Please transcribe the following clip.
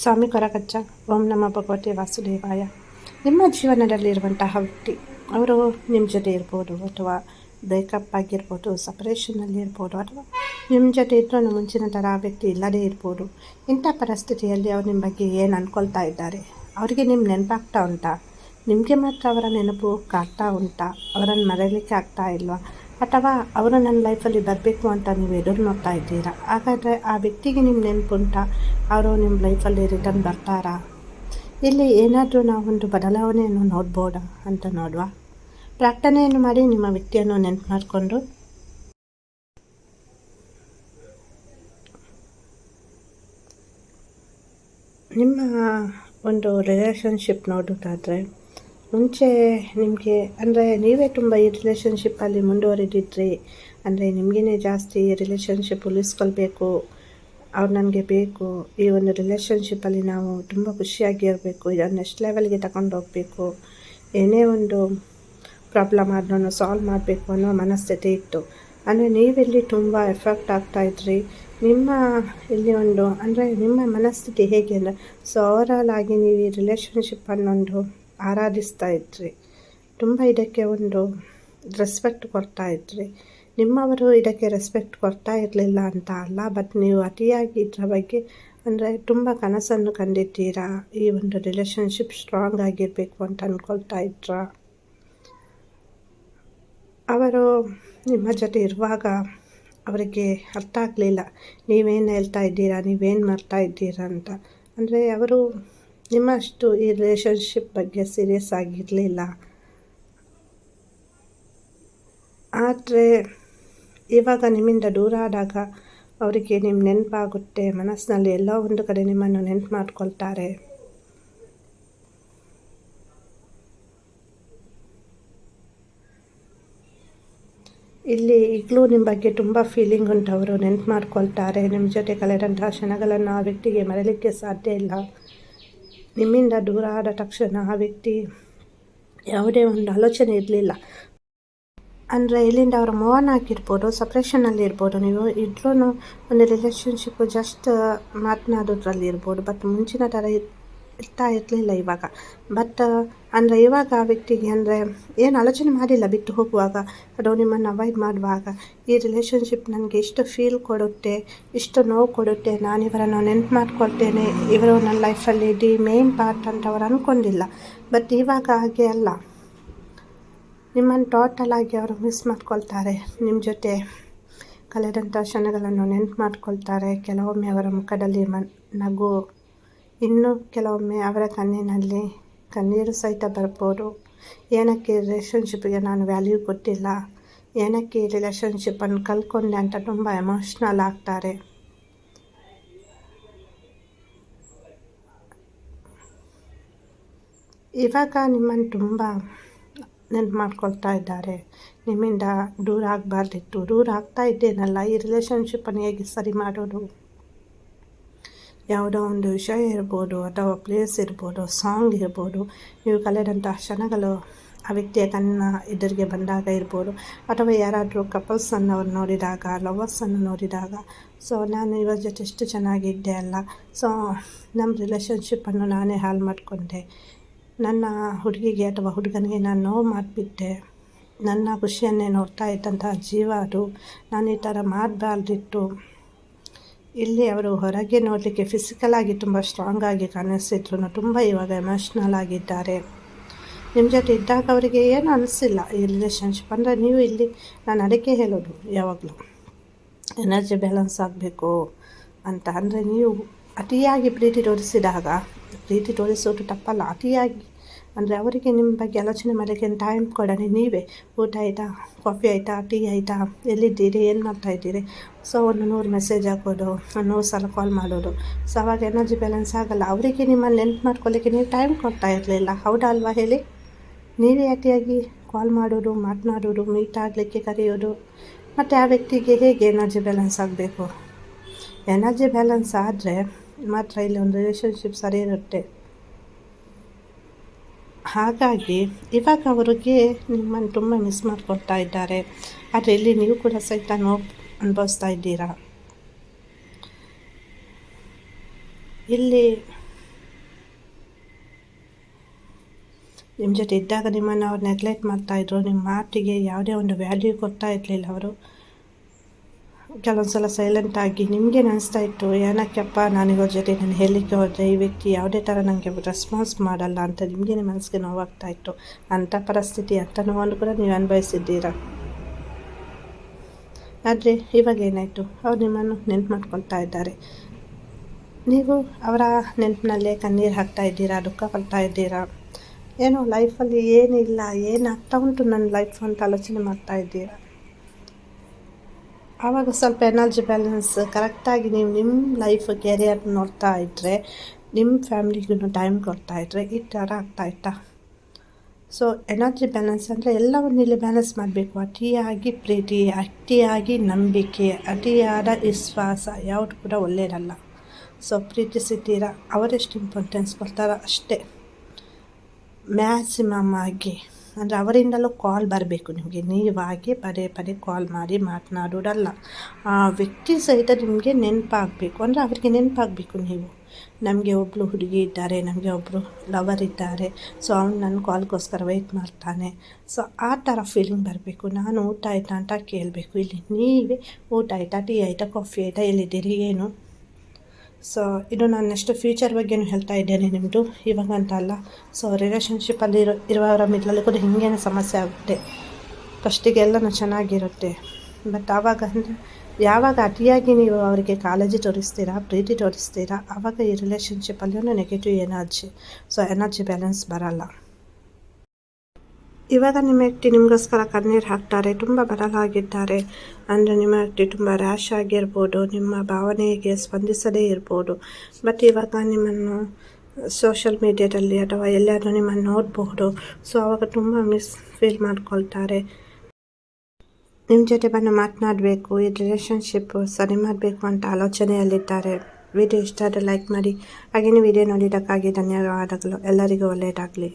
ಸ್ವಾಮಿ ಕೊರಗಜ್ಜ, ಓಂ ನಮ್ಮ ಭಗವತಿ ವಾಸುದೇವಾಯ. ನಿಮ್ಮ ಜೀವನದಲ್ಲಿರುವಂತಹ ವ್ಯಕ್ತಿ, ಅವರು ನಿಮ್ಮ ಜೊತೆ ಇರ್ಬೋದು ಅಥವಾ ಬ್ರೇಕಪ್ ಆಗಿರ್ಬೋದು ಸಪ್ರೇಷನಲ್ಲಿ ಇರ್ಬೋದು ಅಥವಾ ನಿಮ್ಮ ಜೊತೆ ಇದ್ರೂ ಮುಂಚಿನ ಥರ ವ್ಯಕ್ತಿ ಇಲ್ಲದೇ ಇರ್ಬೋದು, ಇಂಥ ಪರಿಸ್ಥಿತಿಯಲ್ಲಿ ಅವ್ರು ನಿಮ್ಮ ಬಗ್ಗೆ ಏನು ಅಂದ್ಕೊಳ್ತಾ ಇದ್ದಾರೆ? ಅವರಿಗೆ ನಿಮ್ಮ ನೆನಪಾಗ್ತಾ ಉಂಟಾ? ನಿಮಗೆ ಮಾತ್ರ ಅವರ ನೆನಪು ಕಾಡ್ತಾ ಉಂಟಾ? ಅವರನ್ನು ಮರೆಯಲಿಕ್ಕೆ ಆಗ್ತಾ ಇಲ್ವಾ? ಅಥವಾ ಅವರು ನನ್ನ ಲೈಫಲ್ಲಿ ಬರಬೇಕು ಅಂತ ನೀವು ಎದುರು ನೋಡ್ತಾ ಇದ್ದೀರಾ? ಹಾಗಾದರೆ ಆ ವ್ಯಕ್ತಿಗೆ ನಿಮ್ಮ ನೆನಪುಂಟಾ ಅವರು ನಿಮ್ಮ ಲೈಫಲ್ಲಿ ರಿಟರ್ನ್ ಬರ್ತಾರಾ? ಇಲ್ಲಿ ಏನಾದರೂ ನಾವೊಂದು ಬದಲಾವಣೆಯನ್ನು ನೋಡ್ಬೋದಾ ಅಂತ ನೋಡುವ. ಪ್ರಾರ್ಥನೆಯನ್ನು ಮಾಡಿ ನಿಮ್ಮ ವ್ಯಕ್ತಿಯನ್ನು ನೆನಪು ಮಾಡಿಕೊಂಡು. ನಿಮ್ಮ ಒಂದು ರಿಲೇಷನ್ಶಿಪ್ ನೋಡೋದಾದರೆ ಮುಂಚೆ ನಿಮಗೆ, ಅಂದರೆ ನೀವೇ ತುಂಬ ಈ ರಿಲೇಷನ್ಶಿಪ್ಪಲ್ಲಿ ಮುಂದುವರೆದಿದ್ರಿ, ಅಂದರೆ ನಿಮಗೇ ಜಾಸ್ತಿ ರಿಲೇಷನ್ಶಿಪ್ ಉಳಿಸ್ಕೊಳ್ಬೇಕು, ಅವ್ರು ನನಗೆ ಬೇಕು, ಈ ಒಂದು ರಿಲೇಷನ್ಶಿಪ್ಪಲ್ಲಿ ನಾವು ತುಂಬ ಖುಷಿಯಾಗಿ ಇರಬೇಕು, ಇದನ್ನು ನೆಕ್ಸ್ಟ್ ಲೆವೆಲ್ಗೆ ತಗೊಂಡು ಹೋಗಬೇಕು, ಏನೇ ಒಂದು ಪ್ರಾಬ್ಲಮ್ ಆದ್ರೂ ಸಾಲ್ವ್ ಮಾಡಬೇಕು ಅನ್ನೋ ಮನಸ್ಥಿತಿ ಇತ್ತು. ಅಂದರೆ ನೀವಿಲ್ಲಿ ತುಂಬ ಎಫೆಕ್ಟ್ ಆಗ್ತಾಯಿದ್ರಿ ನಿಮ್ಮ ಇಲ್ಲಿ ಒಂದು, ಅಂದರೆ ನಿಮ್ಮ ಮನಸ್ಥಿತಿ ಹೇಗೆ ಅಂದರೆ ಸೊ ಓವರಾಲ್ ಆಗಿ ನೀವು ಈ ರಿಲೇಷನ್ಶಿಪ್ ಅನ್ನೊಂದು ಆರಾಧಿಸ್ತಾ ಇದ್ರಿ. ತುಂಬ ಇದಕ್ಕೆ ಒಂದು ರೆಸ್ಪೆಕ್ಟ್ ಕೊಡ್ತಾ ಇದ್ರಿ. ನಿಮ್ಮವರು ಇದಕ್ಕೆ ರೆಸ್ಪೆಕ್ಟ್ ಕೊಡ್ತಾ ಇರಲಿಲ್ಲ ಅಂತ ಅಲ್ಲ ಬಟ್ ನೀವು ಅತಿಯಾಗಿ ಇದರ ಬಗ್ಗೆ ಅಂದರೆ ತುಂಬ ಕನಸನ್ನು ಕಂಡಿದ್ದೀರಾ? ಈ ಒಂದು ರಿಲೇಷನ್ಶಿಪ್ ಸ್ಟ್ರಾಂಗ್ ಆಗಿರಬೇಕು ಅಂತ ಅಂದ್ಕೊಳ್ತಾ ಇದ್ರ? ಅವರು ನಿಮ್ಮ ಜೊತೆ ಇರುವಾಗ ಅವರಿಗೆ ಅರ್ಥ ಆಗಲಿಲ್ಲ, ನೀವೇನು ಹೇಳ್ತಾ ಇದ್ದೀರಾ, ನೀವೇನು ಮಾಡ್ತಾ ಇದ್ದೀರಾ ಅಂತ. ಅಂದರೆ ಅವರು ನಿಮ್ಮಷ್ಟು ಈ ರಿಲೇಷನ್ಶಿಪ್ ಬಗ್ಗೆ ಸೀರಿಯಸ್ ಆಗಿರಲಿಲ್ಲ. ಆದರೆ ಇವಾಗ ನಿಮ್ಮಿಂದ ದೂರ ಆದಾಗ ಅವರಿಗೆ ನಿಮ್ಮ ನೆನಪಾಗುತ್ತೆ, ಮನಸ್ಸಿನಲ್ಲಿ ಎಲ್ಲೋ ಒಂದು ಕಡೆ ನಿಮ್ಮನ್ನು ನೆನಪು ಮಾಡ್ಕೊಳ್ತಾರೆ. ಇಲ್ಲಿ ಈಗಲೂ ನಿಮ್ಮ ಬಗ್ಗೆ ತುಂಬ ಫೀಲಿಂಗ್ ಉಂಟು, ಅವರು ನೆನಪು ಮಾಡ್ಕೊಳ್ತಾರೆ. ನಿಮ್ಮ ಜೊತೆ ಕಳೆದಂತಹ ಕ್ಷಣಗಳನ್ನು ಆ ವ್ಯಕ್ತಿಗೆ ಮರೆಯಲಿಕ್ಕೆ ಸಾಧ್ಯ ಇಲ್ಲ. ನಿಮ್ಮಿಂದ ದೂರ ಆದ ತಕ್ಷಣ ಆ ವ್ಯಕ್ತಿ ಯಾವುದೇ ಒಂದು ಆಲೋಚನೆ ಇರಲಿಲ್ಲ. ಅಂದರೆ ಇಲ್ಲಿಂದ ಅವರು ಮೋಹನ್ ಆಗಿರ್ಬೋದು ಸಪ್ರೇಷನಲ್ಲಿ ಇರ್ಬೋದು, ನೀವು ಇದ್ರೂ ಒಂದು ರಿಲೇಷನ್ಶಿಪ್ಪು ಜಸ್ಟ್ ಮಾತನಾಡೋದ್ರಲ್ಲಿ ಇರ್ಬೋದು ಬಟ್ ಮುಂಚಿನ ಥರ ಇರ್ತಾ ಇರಲಿಲ್ಲ ಇವಾಗ. ಬಟ್ ಅಂದರೆ ಇವಾಗ ಆ ವ್ಯಕ್ತಿಗೆ ಅಂದರೆ ಏನು ಆಲೋಚನೆ ಮಾಡಿಲ್ಲ, ಬಿಟ್ಟು ಹೋಗುವಾಗ ಅದು ನಿಮ್ಮನ್ನು ಅವಾಯ್ಡ್ ಮಾಡುವಾಗ, ಈ ರಿಲೇಷನ್ಶಿಪ್ ನನಗೆ ಇಷ್ಟು ಫೀಲ್ ಕೊಡುತ್ತೆ, ಇಷ್ಟು ನೋವು ಕೊಡುತ್ತೆ, ನಾನು ಇವರನ್ನು ನೆನ್ಪು ಮಾಡ್ಕೊಳ್ತೇನೆ, ಇವರು ನನ್ನ ಲೈಫಲ್ಲಿ ಡಿ ಮೇನ್ ಪಾರ್ಟ್ ಅಂತ ಅವರು ಅಂದ್ಕೊಂಡಿಲ್ಲ ಬಟ್ ಇವಾಗ ಹಾಗೆ ಅಲ್ಲ. ನಿಮ್ಮನ್ನು ಟೋಟಲ್ ಆಗಿ ಅವರು ಮಿಸ್ ಮಾಡ್ಕೊಳ್ತಾರೆ. ನಿಮ್ಮ ಜೊತೆ ಕಳೆದಂಥ ಕ್ಷಣಗಳನ್ನು ನೆನ್ಪು ಮಾಡ್ಕೊಳ್ತಾರೆ. ಕೆಲವೊಮ್ಮೆ ಅವರ ಮುಖದಲ್ಲಿ ಮ, ನಗು ಇನ್ನು ಕೆಲವೊಮ್ಮೆ ಅವರ ಕಣ್ಣಿನಲ್ಲಿ ಕಣ್ಣೀರು ಸಹಿತ ಬರ್ಬೋದು ಏನಕ್ಕೆ ರಿಲೇಷನ್ಶಿಪ್ಗೆ ನಾನು ವ್ಯಾಲ್ಯೂ ಕೊಟ್ಟಿಲ್ಲ? ಏನಕ್ಕೆ ಈ ರಿಲೇಷನ್ಶಿಪ್ಪನ್ನು ಕಲ್ಕೊಂಡೆ ಅಂತ ತುಂಬ ಎಮೋಷ್ನಲ್ ಆಗ್ತಾರೆ. ಇವಾಗ ನಿಮ್ಮನ್ನು ತುಂಬ ನೆನ್ಪು ಮಾಡ್ಕೊಳ್ತಾ ಇದ್ದಾರೆ. ನಿಮ್ಮಿಂದ ದೂರ ಆಗಬಾರ್ದಿತ್ತು. ದೂರ ಆಗ್ತಾ ಇದ್ದೇನಲ್ಲ? ಈ ರಿಲೇಷನ್ಶಿಪ್ಪನ್ನು ಹೇಗೆ ಸರಿ ಮಾಡೋದು? ಯಾವುದೋ ಒಂದು ವಿಷಯ ಇರ್ಬೋದು ಅಥವಾ ಪ್ಲೇಸ್ ಇರ್ಬೋದು ಸಾಂಗ್ ಇರ್ಬೋದು, ನೀವು ಕಲೆದಂಥ ಕ್ಷಣಗಳು ಆ ವ್ಯಕ್ತಿಯ ಕಣ್ಣ ಎದುರಿಗೆ ಬಂದಾಗ ಇರ್ಬೋದು. ಅಥವಾ ಯಾರಾದರೂ ಕಪಲ್ಸನ್ನು ಅವ್ರು ನೋಡಿದಾಗ ಲವರ್ಸನ್ನು ನೋಡಿದಾಗ. ಸೊ ನಾನು ಇವರ ಜೊತೆ ಎಷ್ಟು ಚೆನ್ನಾಗಿದ್ದೆ ಅಲ್ಲ. ಸೊ ನಮ್ಮ ರಿಲೇಷನ್ಶಿಪ್ಪನ್ನು ನಾನೇ ಹಾಳು ಮಾಡಿಕೊಂಡೆ. ನನ್ನ ಹುಡುಗಿಗೆ ಅಥವಾ ಹುಡುಗನಿಗೆ ನಾನು ನೋವು ಮಾಡಿಬಿಟ್ಟೆ. ನನ್ನ ಖುಷಿಯನ್ನೇ ನೋಡ್ತಾ ಇದ್ದಂತಹ ಜೀವ ಅದು. ನಾನು ಈ ಥರ ಮಾಡಬಾರ್ದಿತ್ತು. ಇಲ್ಲಿ ಅವರು ಹೊರಗೆ ನೋಡಲಿಕ್ಕೆ ಫಿಸಿಕಲ್ ಆಗಿ ತುಂಬ ಸ್ಟ್ರಾಂಗ್ ಆಗಿ ಕಾಣಿಸ್ತಿದ್ರು ತುಂಬ ಇವಾಗ ಎಮೋಷ್ನಲ್ ಆಗಿದ್ದಾರೆ. ನಿಮ್ಮ ಜೊತೆ ಇದ್ದಾಗ ಅವರಿಗೆ ಏನು ಅನಿಸಿಲ್ಲ ಈ ರಿಲೇಷನ್ಶಿಪ್ ಅಂದರೆ ನೀವು ಇಲ್ಲಿ ನಾನು ಅಡಿಕೆ ಹೇಳೋದು ಯಾವಾಗಲೂ. ಎನರ್ಜಿ ಬ್ಯಾಲೆನ್ಸ್ ಆಗಬೇಕು ಅಂತ ಅಂದರೆ ನೀವು ಅತಿಯಾಗಿ ಪ್ರೀತಿ ತೋರಿಸಿದಾಗ ಪ್ರೀತಿ ತೋರಿಸೋದು ತಪ್ಪಲ್ಲ ಅತಿಯಾಗಿ ಅಂದರೆ ಅವರಿಗೆ ನಿಮ್ಮ ಬಗ್ಗೆ ಆಲೋಚನೆ ಮಾಡೋಕ್ಕೆ ಟೈಮ್ ಕೊಡೋಣ. ನೀವೇ ಊಟ ಆಯಿತಾ? ಕಾಫಿ ಆಯಿತಾ? ಟೀ ಆಯಿತಾ? ಎಲ್ಲಿದ್ದೀರಿ? ಏನು ಮಾಡ್ತಾ ಇದ್ದೀರಿ? ಸೊ ಒಂದು ನೂರು ಮೆಸೇಜ್ ಹಾಕೋದು ನೂರು ಸಲ ಕಾಲ್ ಮಾಡೋದು. ಸೊ ಅವಾಗ ಎನರ್ಜಿ ಬ್ಯಾಲೆನ್ಸ್ ಆಗೋಲ್ಲ. ಅವರಿಗೆ ನಿಮ್ಮನ್ನು ನೆನ್ಪು ಮಾಡ್ಕೊಳ್ಳಿಕ್ಕೆ ನೀವು ಟೈಮ್ ಕೊಡ್ತಾ ಇರಲಿಲ್ಲ. ಹೌದಾ ಅಲ್ವಾ ಹೇಳಿ? ನೀವೇ ಅತಿಯಾಗಿ ಕಾಲ್ ಮಾಡೋದು, ಮಾತನಾಡೋದು ಮೀಟ್ ಆಗಲಿಕ್ಕೆ ಕರೆಯೋದು. ಮತ್ತು ಆ ವ್ಯಕ್ತಿಗೆ ಹೇಗೆ ಎನರ್ಜಿ ಬ್ಯಾಲೆನ್ಸ್ ಆಗಬೇಕು? ಎನರ್ಜಿ ಬ್ಯಾಲೆನ್ಸ್ ಆದರೆ ಮಾತ್ರ ಇಲ್ಲಿ ಒಂದು ರಿಲೇಷನ್ಶಿಪ್ ಸರಿ ಇರುತ್ತೆ. ಹಾಗಾಗಿ ಇವಾಗ ಅವ್ರಿಗೆ ನಿಮ್ಮನ್ನು ತುಂಬ ಮಿಸ್ ಮಾಡ್ಕೊಳ್ತಾ ಇದ್ದಾರೆ. ಆದರೆ ಇಲ್ಲಿ ನೀವು ಕೂಡ ಸಹಿತ ನೋವು ಅನುಭವಿಸ್ತಾ ಇದ್ದೀರಾ? ಇಲ್ಲಿ ನಿಮ್ಮ ಜೊತೆ ಇದ್ದಾಗ ನಿಮ್ಮನ್ನು ಅವ್ರು ನೆಗ್ಲೆಕ್ಟ್ ಮಾಡ್ತಾಯಿದ್ರು ನಿಮ್ಮ ಮಾತಿಗೆ ಯಾವುದೇ ಒಂದು ವ್ಯಾಲ್ಯೂ ಕೊಡ್ತಾ ಇರಲಿಲ್ಲ ಅವರು. ಕೆಲವೊಂದು ಸಲ ಸೈಲೆಂಟಾಗಿ ನಿಮಗೆ ಅನಿಸ್ತಾ ಇತ್ತು, ಏನಕ್ಕೆಪ್ಪ ನಾನು ಇವ್ರ ಜೊತೆ ನಾನು ಹೇಳಲಿಕ್ಕೆ ಹೋದರೆ ಈ ವ್ಯಕ್ತಿ ಯಾವುದೇ ಥರ ನನಗೆ ರೆಸ್ಪಾನ್ಸ್ ಮಾಡಲ್ಲ ಅಂತ ನಿಮಗೆ ಮನಸ್ಸಿಗೆ ನೋವಾಗ್ತಾ ಇತ್ತು. ಅಂಥ ಪರಿಸ್ಥಿತಿ ಅಂಥ ನೋವನ್ನು ಕೂಡ ನೀವು ಅನುಭವಿಸಿದ್ದೀರಾ? ಆದರೆ ಇವಾಗ ಏನಾಯಿತು? ಅವ್ರು ನಿಮ್ಮನ್ನು ನೆನ್ಪು ಮಾಡ್ಕೊಳ್ತಾ ಇದ್ದಾರೆ. ನೀವು ಅವರ ನೆನಪಿನಲ್ಲೇ ಕಣ್ಣೀರು ಹಾಕ್ತಾ ಇದ್ದೀರಾ, ದುಃಖ ಪಡ್ತಾ ಇದ್ದೀರಾ? ಏನೋ ಲೈಫಲ್ಲಿ ಏನಿಲ್ಲ, ಏನಾಗ್ತಾ ಉಂಟು ನನ್ನ ಲೈಫ್ ಅಂತ ಆಲೋಚನೆ ಮಾಡ್ತಾ ಇದ್ದೀರಾ? ಆವಾಗ ಸ್ವಲ್ಪ ಎನರ್ಜಿ ಬ್ಯಾಲೆನ್ಸ್ ಕರೆಕ್ಟಾಗಿ ನೀವು ನಿಮ್ಮ ಲೈಫ್ ಕೆರಿಯರ್ ನೋಡ್ತಾ ಇದ್ದರೆ ನಿಮ್ಮ ಫ್ಯಾಮಿಲಿಗೂ ಟೈಮ್ ಕೊಡ್ತಾ ಇದ್ದರೆ ಈ ಥರ ಆಗ್ತಾ ಇತ್ತಾ? ಸೊ ಎನರ್ಜಿ ಬ್ಯಾಲೆನ್ಸ್ ಅಂದರೆ ಎಲ್ಲವನ್ನು ಇಲ್ಲಿ ಬ್ಯಾಲೆನ್ಸ್ ಮಾಡಬೇಕು. ಅತಿಯಾಗಿ ಪ್ರೀತಿ, ಅತಿಯಾಗಿ ನಂಬಿಕೆ, ಅತಿಯಾದ ವಿಶ್ವಾಸ ಯಾವುದು ಕೂಡ ಒಳ್ಳೆಯದಲ್ಲ ಸೊ ಪ್ರೀತಿಸಿದ್ದೀರಾ ಅವರೆಷ್ಟು ಇಂಪಾರ್ಟೆನ್ಸ್ ಕೊಡ್ತಾರೋ ಅಷ್ಟೇ. ಮ್ಯಾಕ್ಸಿಮಮ್ ಆಗಿ. ಅಂದರೆ ಅವರಿಂದಲೂ ಕಾಲ್ ಬರಬೇಕು ನಿಮಗೆ. ನೀವಾಗಿ ಪದೇ ಪದೇ ಕಾಲ್ ಮಾಡಿ ಮಾತನಾಡೋದಲ್ಲ. ಆ ವ್ಯಕ್ತಿ ಸಹಿತ ನಿಮಗೆ ನೆನಪಾಗಬೇಕು. ಅಂದರೆ ಅವರಿಗೆ ನೆನಪಾಗಬೇಕು ನೀವು. ನಮಗೆ ಒಬ್ಬಳು ಹುಡುಗಿ ಇದ್ದಾರೆ, ನಮಗೆ ಒಬ್ಬರು ಲವರ್ ಇದ್ದಾರೆ. ಸೊ ಅವ್ನು ನನ್ನ ಕಾಲ್ಗೋಸ್ಕರ ವೆಯ್ಟ್ ಮಾಡ್ತಾನೆ. ಸೊ ಆ ಥರ ಫೀಲಿಂಗ್ ಬರಬೇಕು. ನಾನು ಊಟ ಆಯಿತಾ ಅಂತ ಕೇಳಬೇಕು. ಇಲ್ಲಿ ನೀವೇ ಊಟ ಆಯಿತಾ, ಟೀ ಆಯಿತಾ ಕಾಫಿ ಆಯಿತಾ, ಎಲ್ಲಿದ್ದೀರಿ, ಏನು? ಸೊ ಇದು ನಾನು ನೆಕ್ಸ್ಟ್ ಫ್ಯೂಚರ್ ಬಗ್ಗೆನೂ ಹೇಳ್ತಾ ಇದ್ದೇನೆ ನಿಮ್ಮದು ಇವಾಗ ಅಂತ ಅಲ್ಲ. ಸೊ ರಿಲೇಷನ್ಶಿಪ್ಪಲ್ಲಿ ಇರೋ ಇರುವವರ ಮಿಡ್ಲಲ್ಲಿ ಕೂಡ ಹಿಂಗೇನೆ ಸಮಸ್ಯೆ ಆಗುತ್ತೆ. ಫಸ್ಟಿಗೆಲ್ಲನೂ ಚೆನ್ನಾಗಿರುತ್ತೆ. ಬಟ್ ಆವಾಗ ಅಂದರೆ, ಯಾವಾಗ ಅತಿಯಾಗಿ ನೀವು ಅವರಿಗೆ ಕಾಳಜಿ ತೋರಿಸ್ತೀರಾ, ಪ್ರೀತಿ ತೋರಿಸ್ತೀರಾ, ಆವಾಗ ಈ ರಿಲೇಷನ್ಶಿಪ್ಪಲ್ಲಿ negative energy so energy balance ಬರಲ್ಲ. ಇವಾಗ ನಿಮ್ಮ ವ್ಯಕ್ತಿ ನಿಮಗೋಸ್ಕರ ಕಣ್ಣೀರು ಹಾಕ್ತಾರೆ, ತುಂಬ ಬರಲಾಗಿದ್ದಾರೆ ಅಂದರೆ ನಿಮ್ಮ ವ್ಯಕ್ತಿ ತುಂಬ ರ್ಯಾಶ್ ಆಗಿರ್ಬೋದು, ನಿಮ್ಮ ಭಾವನೆಗೆ ಸ್ಪಂದಿಸದೇ ಇರ್ಬೋದು. ಬಟ್ ಇವಾಗ ನಿಮ್ಮನ್ನು ಸೋಷಲ್ ಮೀಡ್ಯಾದಲ್ಲಿ ಅಥವಾ ಎಲ್ಲಾದರೂ ನಿಮ್ಮನ್ನು ನೋಡಬಹುದು. ಸೊ ಅವಾಗ ತುಂಬ ಮಿಸ್ ಫೀಲ್ ಮಾಡ್ಕೊಳ್ತಾರೆ. ನಿಮ್ಮ ಜೊತೆ ಬಂದು ಮಾತನಾಡಬೇಕು, ಈ ರಿಲೇಷನ್ಶಿಪ್ ಸರಿ ಮಾಡಬೇಕು ಅಂತ ಆಲೋಚನೆಯಲ್ಲಿದ್ದಾರೆ. ವಿಡಿಯೋ ಇಷ್ಟ ಆದರೆ ಲೈಕ್ ಮಾಡಿ. ಹಾಗೆಯೇ ವಿಡಿಯೋ ನೋಡಿದ್ದಕ್ಕಾಗಿ ಧನ್ಯವಾದಗಳು. ಎಲ್ಲರಿಗೂ ಒಳ್ಳೆಯದಾಗಲಿ.